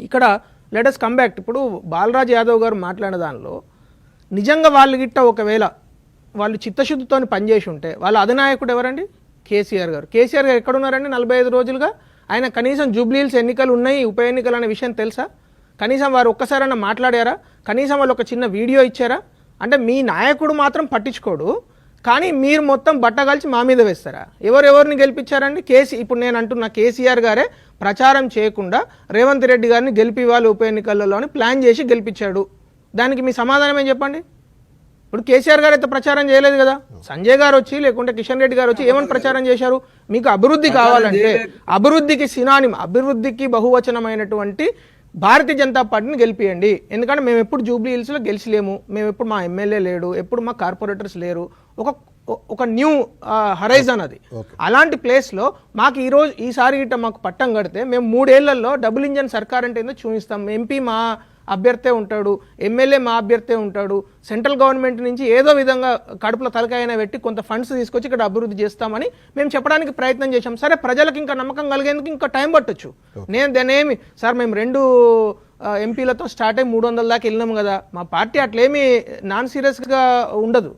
ఇక్కడ let's come back ఇప్పుడు బాలరాజ్ యాదవ్ గారు మాట్లాడిన దానిలో నిజంగా వాళ్ళు గిట్ట ఒకవేళ వాళ్ళు చిత్తశుద్ధితో పనిచేసి ఉంటే వాళ్ళ అధినాయకుడు ఎవరండి? కేసీఆర్ గారు. కేసీఆర్ గారు ఎక్కడున్నారండి? నలభై ఐదు రోజులుగా? ఆయన కనీసం జూబ్లీల్స్ ఎన్నికలు ఉన్నాయి ఉప ఎన్నికలు అనే విషయం తెలుసా? కనీసం వారు ఒక్కసారైనా మాట్లాడారా? కనీసం వాళ్ళు ఒక చిన్న వీడియో ఇచ్చారా? అంటే మీ నాయకుడు మాత్రం పట్టించుకోడు కానీ మీరు మొత్తం బట్ట కలిసి మా మీద వేస్తారా? ఎవరెవరిని గెలిపించారండి? కేసీ ఇప్పుడు నేను అంటున్న కేసీఆర్ గారే ప్రచారం చేయకుండా రేవంత్ రెడ్డి గారిని గెలిపివ్వాలి ఉప ఎన్నికలలో అని ప్లాన్ చేసి గెలిపించాడు. దానికి మీ సమాధానం ఏం చెప్పండి? ఇప్పుడు కేసీఆర్ గారు అయితే ప్రచారం చేయలేదు కదా. సంజయ్ గారు వచ్చి లేకుంటే కిషన్ రెడ్డి గారు వచ్చి ఏమని ప్రచారం చేశారు? మీకు అభివృద్ధి కావాలంటే అభివృద్ధికి సినానిమ్ అభివృద్ధికి బహువచనమైనటువంటి భారతీయ జనతా పార్టీని గెలిపియండి. ఎందుకంటే మేము ఎప్పుడు జూబ్లీ హిల్స్లో గెలిచలేము. మేము ఎప్పుడు మా ఎమ్మెల్యే లేడు ఎప్పుడు మా కార్పొరేటర్స్ లేరు. ఒక ఒక న్యూ హరైజన్ అది. అలాంటి ప్లేస్లో మాకు ఈ రోజు ఈసారి గిట్ట మాకు పట్టం కడితే మేము మూడేళ్ళలో డబుల్ ఇంజన్ సర్కార్ అంటే ఏందో చూపిస్తాం. ఎంపీ మా అభ్యర్థే ఉంటాడు ఎమ్మెల్యే మా అభ్యర్థే ఉంటాడు సెంట్రల్ గవర్నమెంట్ నుంచి ఏదో విధంగా కడుపులో తలకాయన పెట్టి కొంత ఫండ్స్ తీసుకొచ్చి ఇక్కడ అభివృద్ధి చేస్తామని మేము చెప్పడానికి ప్రయత్నం చేశాం. సరే ప్రజలకు ఇంకా నమ్మకం కలిగేందుకు ఇంకా టైం పట్టొచ్చు. నేను దానేమి సార్ మేము రెండు ఎంపీలతో స్టార్ట్ అయ్యి మూడు వందల దాకా వెళ్ళినాం కదా. మా పార్టీ అట్లేమి నాన్ సీరియస్గా ఉండదు.